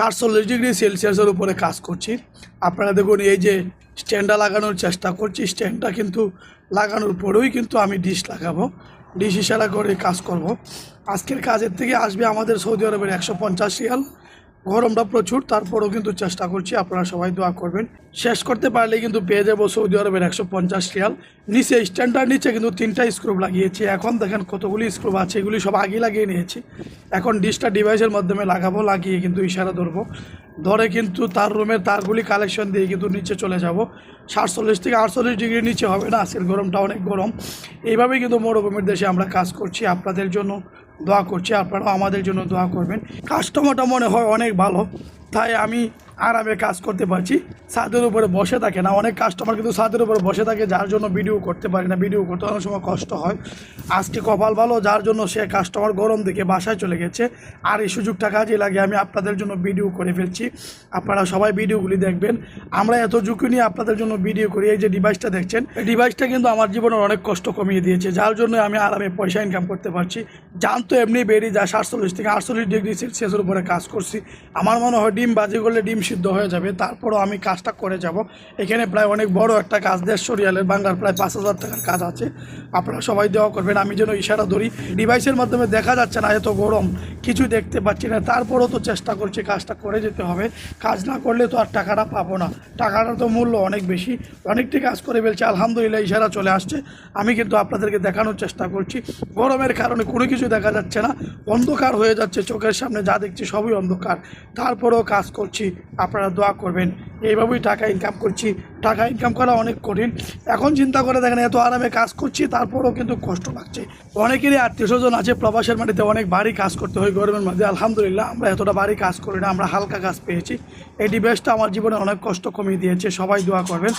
সাতচল্লিশ ডিগ্রি সেলসিয়াসের উপরে কাজ করছি। আপনারা দেখুন, এই যে স্ট্যান্ডটা লাগানোর চেষ্টা করছি, স্ট্যান্ডটা কিন্তু লাগানোর পরেই কিন্তু আমি ডিশ লাগাবো। ডিশ ইশারা করে কাজ করব। আজকের কাজের থেকে আসবে আমাদের সৌদি আরবের একশো পঞ্চাশ রিয়াল। গরমটা প্রচুর, তারপরেও কিন্তু চেষ্টা করছি, আপনারা সবাই দোয়া করবেন। শেষ করতে পারলে কিন্তু পেয়ে যাব সৌদি আরবের একশো পঞ্চাশ রিয়াল। নিচে স্ট্যান্ডার নিচে কিন্তু তিনটা স্ক্রুপ লাগিয়েছি। এখন দেখেন কতগুলি স্ক্রুপ আছে, এগুলি সব আগে লাগিয়ে নিয়েছি। এখন ডিশটা ডিভাইসের মাধ্যমে লাগাবো, লাগিয়ে কিন্তু ইশারা ধরবো। ধরে কিন্তু তার রুমের তারগুলি কালেকশন দিয়ে কিন্তু নিচে চলে যাব। সাতচল্লিশ থেকে আটচল্লিশ ডিগ্রির নিচে হবে না, আজকের গরমটা অনেক গরম। এইভাবেই কিন্তু মরুভূমির দেশে আমরা কাজ করছি আপনাদের জন্য। দোয়া করছি আপনারাও আমাদের জন্য দোয়া করবেন। কাস্টমারটা মনে হয় অনেক ভালো তাই আমি আরামে কাজ করতে পারছি। ছাদের উপরে বসে থাকে না। অনেক কাস্টমার কিন্তু ছাদের উপরে বসে থাকে, যার জন্য ভিডিও করতে পারি না। ভিডিও করতে অনেক সময় কষ্ট হয়। আজকে কপাল ভালো, যার জন্য সে কাস্টমার গরম দেখে বাসায় চলে গেছে। আর এই সুযোগটা কাজে লাগে, আমি আপনাদের জন্য ভিডিও করে ফেলছি। আপনারা সবাই ভিডিওগুলি দেখবেন। আমরা এত ঝুঁকি নিয়ে আপনাদের জন্য ভিডিও করি। এই যে ডিভাইসটা দেখছেন, এই ডিভাইসটা কিন্তু আমার জীবনের অনেক কষ্ট কমিয়ে দিয়েছে। যার জন্য আমি আরামে পয়সা ইনকাম করতে পারছি। জান তো এমনি বেরিয়ে যায় সাতচল্লিশ থেকে আটচল্লিশ ডিগ্রি সেলসিয়াসের উপরে কাজ করছি। আমার মনে হয় ডিম বাজি করলে ডিম সিদ্ধ হয়ে যাবে, তারপরও আমি কাজটা করে যাব। এখানে প্রায় অনেক বড় একটা কাজ দেড়শো রিয়ালের বাংলার প্রায় পাঁচ হাজার টাকার কাজ আছে। আপনারা সবাই দেওয়া করবেন, আমি যেন ইশারা ধরি। ডিভাইসের মাধ্যমে দেখা যাচ্ছে না এত গরম কিছু দেখতে পাচ্ছি না। তারপরও তো চেষ্টা করছি কাজটা করে যেতে হবে। কাজ না করলে তো আর টাকাটা পাবো না। টাকাটার তো মূল্য অনেক বেশি। অনেকটি কাজ করে ফেলছে, আলহামদুলিল্লাহ ইশারা চলে আসছে। আমি কিন্তু আপনাদেরকে দেখানোর চেষ্টা করছি। গরমের কারণে কোনো কিছু দেখা যাচ্ছে না। অন্ধকার হয়ে যাচ্ছে, চোখের সামনে যা দেখছি সবই অন্ধকার। তারপরেও কাজ করছি। আপনারা দোয়া করবেন। এইভাবেই টাকা ইনকাম করছি। টাকা ইনকাম করা অনেক কঠিন। এখন চিন্তা করে দেখেন, এত আরামে কাজ করছি, তারপরেও কিন্তু কষ্ট লাগছে। অনেকেরই আত্মীয় স্বজন আছে, প্রবাসের মাটিতে অনেক ভারী কাজ করতে হয় গরমের মধ্যে আলহামদুলিল্লাহ, আমরা এতটা ভারী কাজ করি না, আমরা হালকা কাজ পেয়েছি। এই ডিভাইসটা আমার জীবনে অনেক কষ্ট কমিয়ে দিয়েছে, সবাই দোয়া করবেন।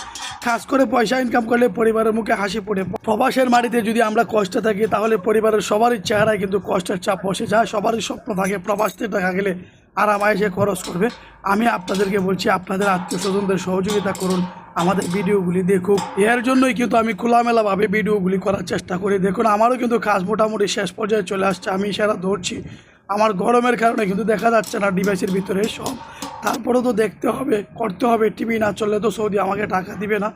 কাজ করে পয়সা ইনকাম করলে পরিবারের মুখে হাসি পড়ে প্রবাসের মাটিতে যদি আমরা কষ্টে থাকি, তাহলে পরিবারের সবারই চেহারায় কিন্তু কষ্টের চাপ বসে যায়। সবারই স্বপ্ন থাকে প্রবাস থেকে গেলে আরামায় সে খরচ করবে। আমি আপনাদেরকে বলছি, আপনাদের আত্মীয় স্বজনদের সহযোগিতা করুন। আমাদের ভিডিওগুলি দেখুক। এর জন্যই কিন্তু আমি খোলামেলাভাবে ভিডিওগুলি করার চেষ্টা করি। দেখুন, আমারও কিন্তু কাজ মোটামুটি শেষ পর্যায়ে চলে আসছে। আমি সেটা ধরছি, আমার গরমের কারণে কিন্তু দেখা যাচ্ছে না ডিভাইসের ভিতরে সব। তারপরেও তো দেখতে হবে, করতে হবে। টিভি না চললে তো সৌদি আমাকে টাকা দিবে না।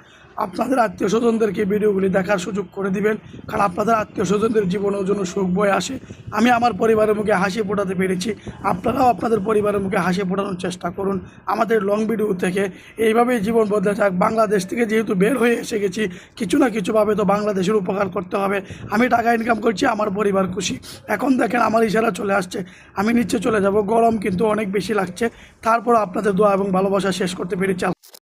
আপনাদের আত্মীয় স্বজনদেরকে ভিডিওগুলি দেখার সুযোগ করে দিবেন, কারণ আপনাদের আত্মীয় স্বজনদের জীবনেও জন্য সুখ বয়ে আসে। আমি আমার পরিবারের মুখে হাসি ফোটাতে পেরেছি। আপনারাও আপনাদের পরিবারের মুখে হাসি ফোটানোর চেষ্টা করুন। আমাদের লং ভিডিও থেকে এইভাবেই জীবন বদলে থাক বাংলাদেশ থেকে যেহেতু বের হয়ে এসে গেছি, কিছু না কিছুভাবে তো বাংলাদেশের উপকার করতে হবে। আমি টাকা ইনকাম করছি, আমার পরিবার খুশি। এখন দেখেন আমার ইশারা চলে আসছে। আমি নিচে চলে যাব। গরম কিন্তু অনেক বেশি লাগছে। তারপর আপনাদের দোয়া এবং ভালোবাসা শেষ করতে পেরেছি।